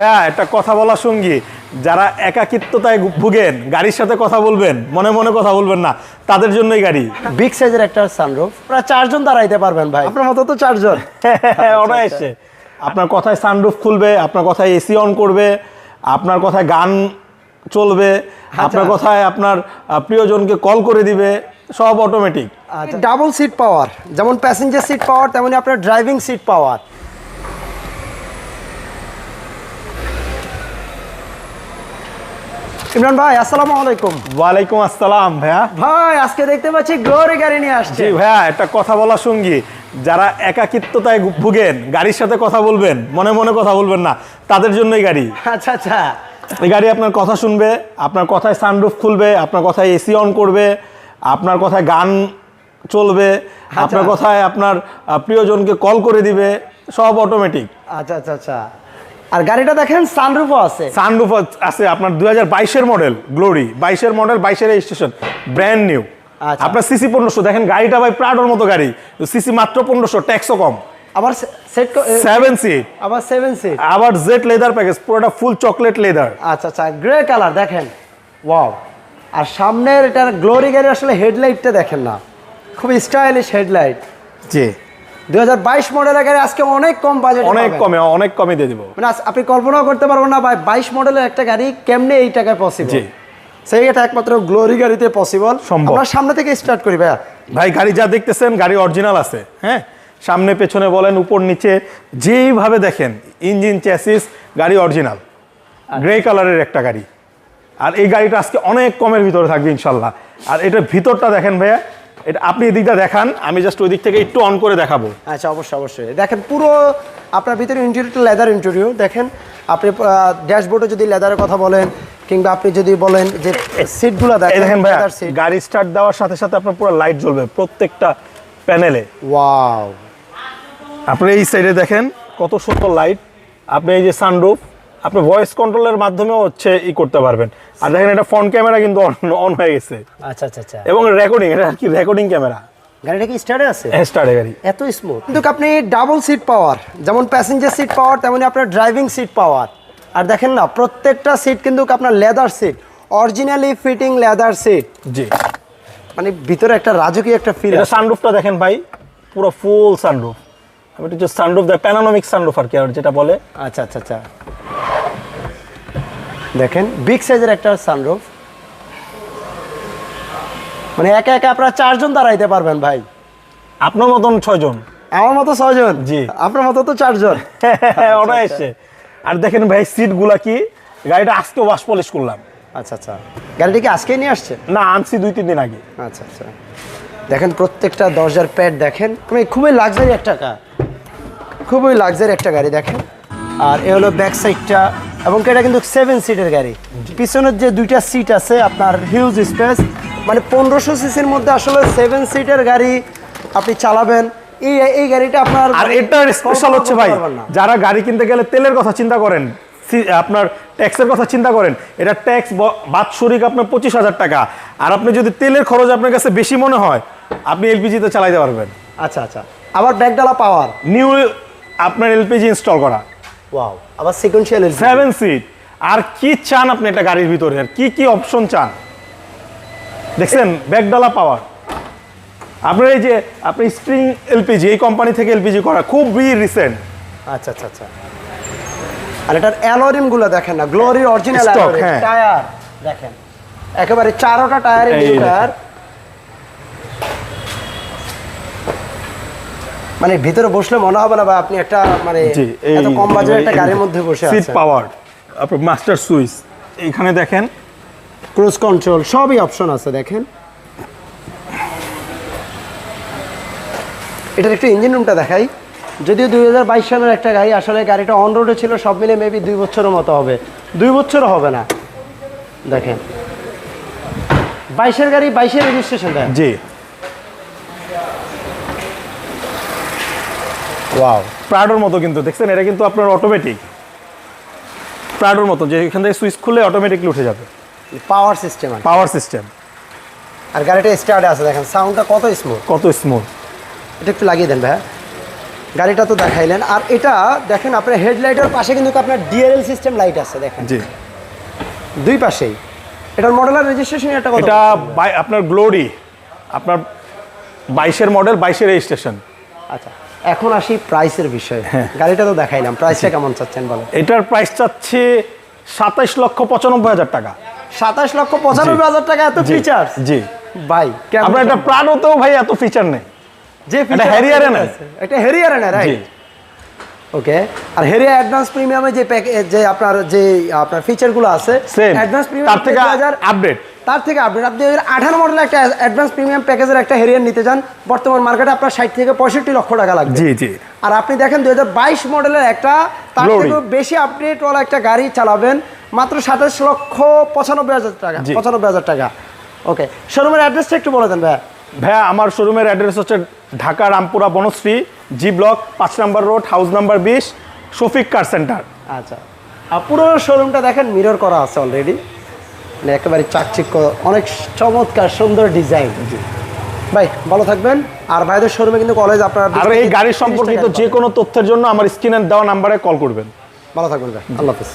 হ্যাঁ একটা কথা বলা সঙ্গী। যারা একাকিত্বতায় ভুগেন গাড়ির সাথে কথা বলবেন মনে মনে কথা বলবেন না তাদের জন্যই গাড়ি। বিগ সাইজের একটা সানরুফ প্রায় চারজন দাঁড়াইতে পারবেন ভাই। আপনার মতো তো চারজন। অনায়াসে। আপনার কথায় সানরুফ খুলবে আপনার কথায় এসি অন করবে আপনার কথায় গান চলবে আপনার কথায় আপনার প্রিয়জনকে কল করে দিবে সব অটোমেটিক আচ্ছা। ডাবল সিট পাওয়ার যেমন প্যাসেঞ্জার সিট পাওয়ার তেমনি আপনার ড্রাইভিং সিট পাওয়ার ইমরান ভাই আসসালামু আলাইকুম। ওয়ালাইকুম আসসালাম ভাইয়া। ভাই আজকে দেখতে পাচ্ছি গ্লোরি গাড়ি নিয়ে আসছে। জি ভাইয়া একটা কথা বলা সঙ্গী। যারা একাকিত্বতায় ভুগেন গাড়ির সাথে কথা বলবেন মনে মনে কথা বলবেন না তাদের জন্যই গাড়ি। আচ্ছা আচ্ছা। এই গাড়ি আপনার কথা শুনবে আপনার কথায় সানরুফ খুলবে আপনার কথায় এসি অন করবে আপনার কথায় গান চলবে আপনার কথায় আপনার প্রিয়জনকে কল করে দিবে সব অটোমেটিক আচ্ছা আচ্ছা আচ্ছা। আর গাড়িটা দেখেন সানরুফও আছে। সানরুফ আছে আপনার দুই হাজার বাইশের মডেল গ্লোরি বাইশের মডেল বাইশের রেজিস্ট্রেশন ব্র্যান্ড নিউ আচ্ছা। আপনার সিসি পনেরোশো দেখেন গাড়িটা ভাই প্রাডোর মতো গাড়ি। সিসি মাত্র পনেরোশো ট্যাক্সও কম। আবার সেট সেভেন সিট আবার সেভেন সিট আবার জেড লেদার প্যাকেজ পুরোটা ফুল চকলেট লেদার আচ্ছা আচ্ছা গ্রে কালার দেখেন। ওয়াও আর সামনের এটার গ্লোরি গাড়ি আসলে হেডলাইটটা দেখেন না। খুব স্টাইলিশ হেডলাইট জি। দুই হাজার বাইশ মডেলের গাড়ি আজকে অনেক কম বাজেট অনেক কমে অনেক কমে দিয়ে দিব। মানে আপনি কল্পনাও করতে পারবেন না ভাই বাইশ মডেলের একটা গাড়ি কেমনে এই টাকায় পসিবল জি। সেই এটা একমাত্র গ্লোরি গাড়িতে পসিবল সম্ভব। আমরা সামনে থেকে স্টার্ট করি ভাইয়া। ভাই গাড়ি যা দেখতেছেন গাড়ি অরিজিনাল আছে হ্যাঁ? সামনে পেছনে বলেন উপর নিচে যেইভাবে দেখেন ইঞ্জিন চ্যাসিস গাড়ি অরিজিনাল গ্রে কালারের একটা গাড়ি। আর এই গাড়িটা আজকে অনেক কমের ভিতরে থাকবে ইনশাল্লাহ। আর এটার ভিতরটা দেখেন ভাইয়া এটা আপনি এদিকটা দেখান আমি জাস্ট ওই দিক থেকে একটু অন করে দেখাবো। আচ্ছা অবশ্যই অবশ্যই। দেখেন পুরো আপনার ভিতরে ইন্টেরিয়রটা লেদার ইন্টেরিয়র দেখেন। আপনি ড্যাশবোর্ডে যদি লেদারের কথা বলেন কিংবা আপনি যদি বলেন যে সিটগুলো দেখেন seat। গাড়ি স্টার্ট দেওয়ার সাথে সাথে আপনার পুরো লাইট জ্বলবে প্রত্যেকটা প্যানেলে ওয়াও আপনি এই সাইডে দেখেন কত সুন্দর লাইট আপনি এই যে সানরুফ আপনি ভয়েস কন্ট্রোলের মাধ্যমেও হচ্ছে ই করতে পারবেন। আর দেখেন এটা ফ্রন্ট ক্যামেরা কিন্তু অন হয়ে গেছে। আচ্ছা আচ্ছা আচ্ছা। এবং রেকর্ডিং এটা আর কি রেকর্ডিং ক্যামেরা গাড়িটা কি স্টার্টে আছে? হ্যাঁ স্টার্টে গাড়ি। এত স্মুথ কিন্তু আপনি ডাবল সিট পাওয়ার যেমন প্যাসেঞ্জার সিট পাওয়ার তেমনি আপনার ড্রাইভিং সিট পাওয়ার আর দেখেন না প্রত্যেকটা সিট কিন্তু আপনার leather seat originally fitting leather seat জি। মানে ভিতরে একটা রাজকীয় একটা ফিল এটা সানরুফটা দেখেন ভাই পুরো ফুল সানরুফ আমি একটু সানরুফ দেখ প্যানানমিক সানরুফ আর কি আর যেটা বলে। আচ্ছা আচ্ছা আচ্ছা। দেখেন বিগ সাইজের একটা সানরুফ মানে একা একা আপনারা চারজন দাঁড়াইতে পারবেন ভাই। আপনার মতন ছয়জন। আমার মতো ছয়জন? জি। আপনার মতো তো চারজন। অনায়াসে আর দেখেন ভাই সিটগুলা কি? গাড়িটা আজকে ওয়াশ পলিশ করলাম। আচ্ছা আচ্ছা। গাড়িটি কি আজকেই নিয়ে আসছে? না আনছি দুই তিন দিন আগে। আচ্ছা আচ্ছা। দেখেন প্রত্যেকটা দরজার প্যাড দেখেন। মানে খুবই লাক্সারি একটা কার খুবই লাক্সারি একটা গাড়ি দেখেন। আর এ হলো ব্যাক সাইডটা এবং এটা কিন্তু সেভেন সিটের গাড়ি। পিছনের যে দুইটা সিট আছে আপনার হিউজ স্পেস মানে পনেরোশো সিসির মধ্যে আসলে সেভেন সিটের গাড়ি আপনি চালাবেন। এই এই গাড়িটা আপনার আর এটার স্পেশাল হচ্ছে ভাই। যারা গাড়ি কিনতে গেলে তেলের কথা চিন্তা করেন আপনার ট্যাক্সের কথা চিন্তা করেন এটা ট্যাক্স বাৎসরিক আপনার পঁচিশ হাজার টাকা। আর আপনি যদি তেলের খরচ আপনার কাছে বেশি মনে হয় আপনি এলপিজিতে চালাইতে পারবেন। আচ্ছা আচ্ছা। আবার ব্যাকডালা পাওয়ার নিউ আপনার এলপিজি ইনস্টল করা। ওয়াও আবার সিকোয়েন্সিয়াল সেভেন সিট আর কি চান আপনি একটা গাড়ির ভিতরে? আর কি কি অপশন চান? দেখছেন ব্যাকডালা পাওয়ার আপনার এই যে আপনি স্প্রিং এলপিজি এই কোম্পানি থেকে এলপিজি করা খুবই রিসেন্ট আচ্ছা আচ্ছা আচ্ছা। আর এটার অ্যালোরিমগুলো দেখেন না গ্লোরি অরিজিনাল। টায়ার দেখেন একেবারে চারোটা টায়ারে টায়ার মানে ভিতরে বসলে মনে হবে না বা আপনি একটা মানে এত কম বাজেটের একটা গাড়ির মধ্যে বসে আছেন। সিট পাওয়ার আপনার মাস্টার সুইচ এখানে দেখেন। ক্রুজ কন্ট্রোল সবই অপশন আছে দেখেন। এটার একটু ইঞ্জিন রুমটা দেখাই। যদিও দুই হাজার বাইশ সালের একটা গাড়ি আসলে গাড়িটা অন রোডে ছিল সব মিলে মেবি দুই বছরের মতো হবে। দুই বছরও হবে না। দেখেন। বাইশের গাড়ি বাইশের রেজিস্ট্রেশন জি। ওয়াও প্রাডোর মতো কিন্তু দেখছেন? এটা কিন্তু আপনার অটোমেটিক প্রাডোর মতো যে এখান থেকে সুইচ খুলে অটোমেটিকলি উঠে যাবে। পাওয়ার সিস্টেম আর পাওয়ার সিস্টেম আর গাড়িটা স্টার্টে আছে দেখেন সাউন্ডটা কত স্মুথ কত স্মুথ এটা একটু লাগিয়ে দেন ভাই গাড়িটা তো দেখাইলেন। আর এটা দেখেন আপনার হেডলাইটের পাশে কিন্তু আপনার ডিএলএল সিস্টেম লাইট আছে দেখেন। জি। দুই পাশেই। এটার মডেলার রেজিস্ট্রেশন একটা কত? এটা আপনার গ্লোরি আপনার বাইশের মডেল বাইশের রেজিস্ট্রেশন আচ্ছা। এখন আসি প্রাইসের বিষয়ে। হ্যাঁ। গাড়িটা তো দেখাইলাম প্রাইসটা কেমন চাচ্ছেন বলেন? এটার প্রাইস চাচ্ছে সাতাইশ লক্ষ পঁচানব্বই হাজার টাকা। সাতাশ লক্ষ পঁচানব্বই হাজার টাকা এত ফিচার জি। ভাই আমরা এটা প্রাণতেও ভাই এত ফিচার নেই। যে এটা Harrier এ এটা হ্যারিয়ারে না রাইট ওকে? আর হেরিয়া অ্যাডভান্স প্রিমিয়ামে যে প্যাক যে আপনার যে আপনার ফিচারগুলো আছে অ্যাডভান্স প্রিমিয়াম তার থেকে আপডেট তার থেকে আপডেট আপনি আঠারো মডেলের একটা অ্যাডভান্স প্রিমিয়াম প্যাকেজের একটা হেরিয়ার নিতে যান বর্তমান মার্কেটে আপনার ষাট থেকে পঁয়ষট্টি লক্ষ টাকা লাগবে। জি জি। আর আপনি দেখেন দুই হাজার বাইশ মডেলের একটা তার। থেকেও বেশি আপডেটওয়ালা একটা গাড়ি চালাবেন মাত্র সাতাশ লক্ষ পঁচানব্বই হাজার টাকা পঁচানব্বই হাজার টাকা। ওকে শোরুমের অ্যাড্রেসটা একটু বলে দেন ভাইয়া। ভাইয়া আমার শোরুমের অ্যাড্রেস হচ্ছে ঢাকা রামপুরা বনশ্রী জি ব্লক পাঁচ নাম্বার রোড হাউস নাম্বার বিশ শফিক কার সেন্টার আচ্ছা। পুরো শোরুমটা দেখেন মিরর করা আছে অলরেডি মানে একেবারে চাকচিক্য অনেক চমৎকার সুন্দর ডিজাইন ভাই ভালো থাকবেন। আর ভাইদের শোরুমে কিন্তু কলেজ আপনার আর এই গাড়ির সম্পর্কিত যে কোনো তথ্যের জন্য আমার স্ক্রিনে দেওয়া নাম্বারে কল করবেন। ভালো থাকবেন ভাই। আল্লাহ হাফিজ।